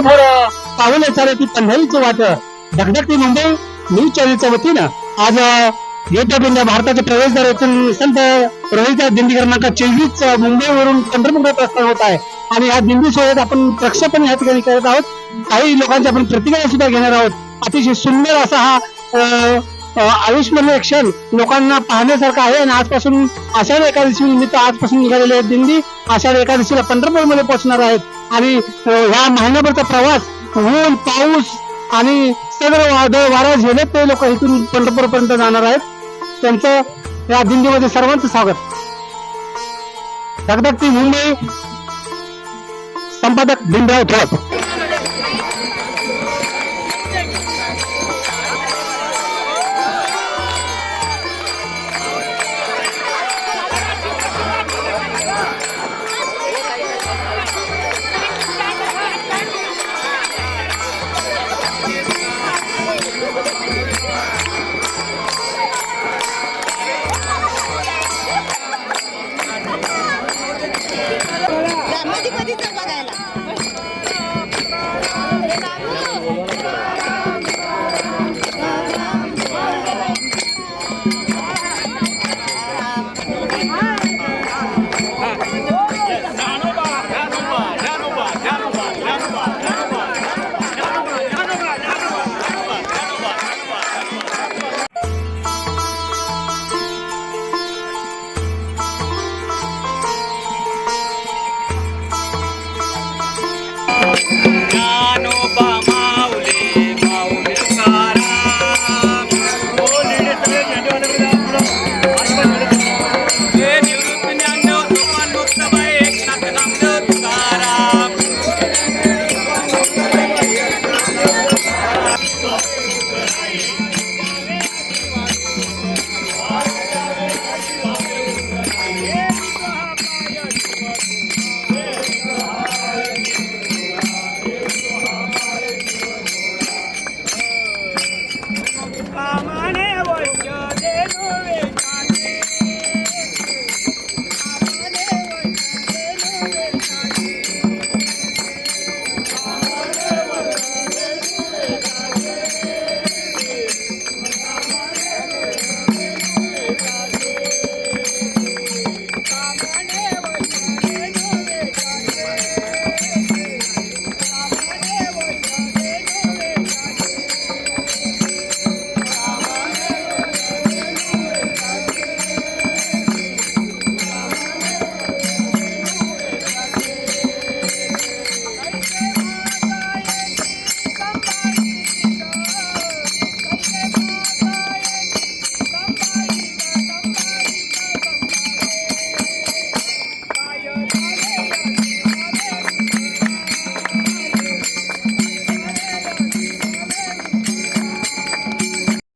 भोर पाऊल चालत ती पंढरीचं वाट धगधगती मुंबई न्यूज चॅनलच्या वतीनं आज गेट इंडिया भारताचे प्रवेशद्वार येथून संत रोहित दिंडी क्रमांक चोवीस मुंबईवरून पंढरपूर प्रस्थान होत आहे. आणि या दिंडी सोहळ्यात आपण प्रक्षेपण या ठिकाणी करत आहोत. काही लोकांची आपण प्रतिक्रिया सुद्धा घेणार आहोत. अतिशय सुंदर असा हा अं, क्षण लोकांना पाहण्यासारखा आहे. आणि आजपासून आषाढ एकादशी निमित्त आजपासून निघालेली आहे दिंडी. आषाढ एकादशीला पंढरपूरमध्ये पोहोचणार आहेत. आणि ह्या महिन्याभरचा प्रवास ऊन पाऊस आणि सगळं वादळ वारा झेलत ते लोक इथून पंढरपूर पर्यंत जाणार आहेत. त्यांचं या दिंडीमध्ये सर्वांचं स्वागत. धगधगती मुंबई संपादक भीमराव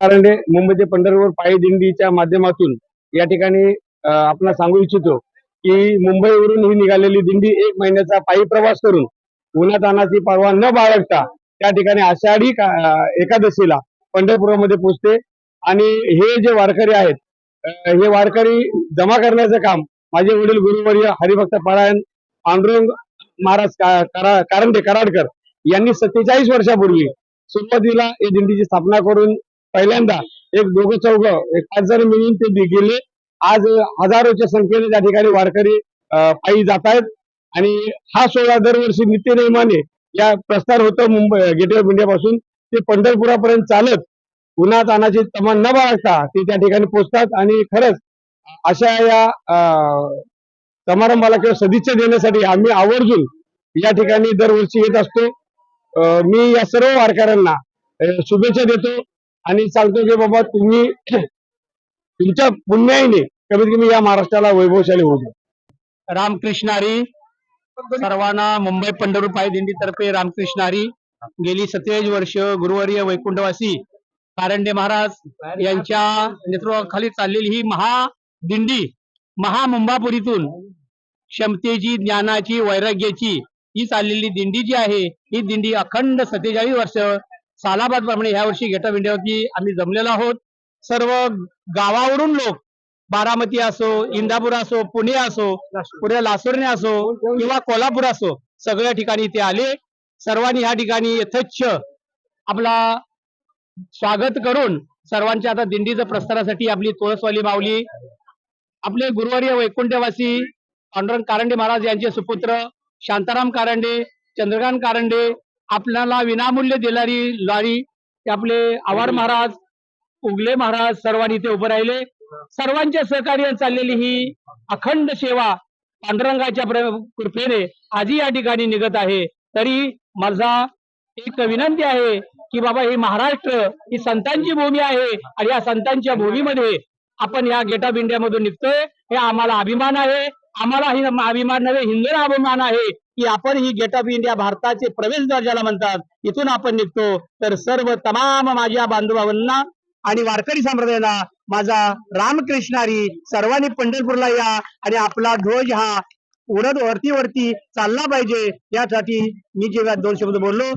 कारंडे मुंबईचे पंढरपूर पायी दिंडीच्या माध्यमातून या ठिकाणी आपण सांगू इच्छितो की मुंबईवरून ही निघालेली दिंडी एक महिन्याचा पायी प्रवास करून उन्हातानाची परवा न बाळगता त्या ठिकाणी आषाढी एकादशीला पंढरपुरामध्ये पोहोचते आणि हे जे वारकरी आहेत हे वारकरी जमा करण्याचं काम माझे वडील गुरुवर्य हरिभक्त परायण पांडुरंग महाराज कारंडे कराडकर यांनी सत्तेचाळीस वर्षापूर्वी सुरुवातीला या दिंडीची स्थापना करून पहिल्यांदा एक दोघं चौघ एक पाच जण मिळून ते गेले आज हजारोच्या संख्येने त्या ठिकाणी वारकरी पायी जात आहेत आणि हा सोहळा दरवर्षी नित्यनियमाने या प्रस्तार होतो मुंबई गेटवे ऑफ इंडिया पासून ते पंढरपुरापर्यंत चालत. उन्हा तानाची तमान न बाळगता ते त्या ठिकाणी पोहोचतात आणि खरंच अशा या अं, समारंभाला किंवा सदिच्छा देण्यासाठी आम्ही आवर्जून या ठिकाणी दरवर्षी येत असतो. अं, मी या सर्व वारकऱ्यांना शुभेच्छा देतो. आणि सांगतो की बाबा तुम्ही तुमच्या पुण्याईने कमीत कमी या महाराष्ट्राला वैभवशाली होऊ द्या. रामकृष्णारी सर्वांना मुंबई पंढरपूर पायी दिंडीतर्फे रामकृष्णारी. गेली सत्तेचाळीस वर्ष गुरुवर्य वैकुंठवासी कारंडे महाराज यांच्या नेतृत्वाखाली चाललेली ही महादिंडी महामुंबापुरीतून क्षमतेची ज्ञानाची वैराग्याची ही चाललेली दिंडी जी आहे ही दिंडी अखंड सत्तेचाळीस वर्ष सालाबाद प्रमाणे ह्या वर्षी गेट ऑफ इंडियावरती आम्ही जमलेलो आहोत. सर्व गावावरून लोक बारामती असो इंदापूर असो पुणे असो पुढे लासुर्णे असो किंवा कोल्हापूर असो सगळ्या ठिकाणी इथे आले. सर्वांनी ह्या ठिकाणी यथेच्छ आपला स्वागत करून सर्वांच्या आता दिंडीचं प्रस्थानासाठी आपली तुळसवाली मावली आपले गुरुवारी वैकुंठवासी पांडुरंग कारंडे महाराज यांचे सुपुत्र शांताराम कारंडे चंद्रकांत कारंडे आपल्याला विनामूल्य देणारी लारी आपले आव्हाड महाराज उगले महाराज सर्वांनी इथे उभे राहिले. सर्वांच्या सहकार्य चाललेली ही अखंड सेवा पांडुरंगाच्या कृपेने आजही या ठिकाणी निघत आहे. तरी माझा एक विनंती आहे की बाबा ही महाराष्ट्र ही संतांची भूमी आहे आणि या संतांच्या भूमीमध्ये आपण या गेट ऑफ इंडिया मधून निघतोय. हे आम्हाला अभिमान आहे. आम्हाला ही अभिमान नव्हे हिंदूला अभिमान आहे. की आपण ही गेट ऑफ इंडिया भारताचे प्रवेशद्वार ज्याला म्हणतात. इथून आपण निघतो. तर सर्व तमाम माझ्या बांधवांना आणि वारकरी संप्रदायाला माझा रामकृष्णारी सर्वांनी पंढरपूरला या आणि आपला ध्वज हा उडत वरती वरती चालला पाहिजे. यासाठी मी जेव्हा दोन शब्द बोललो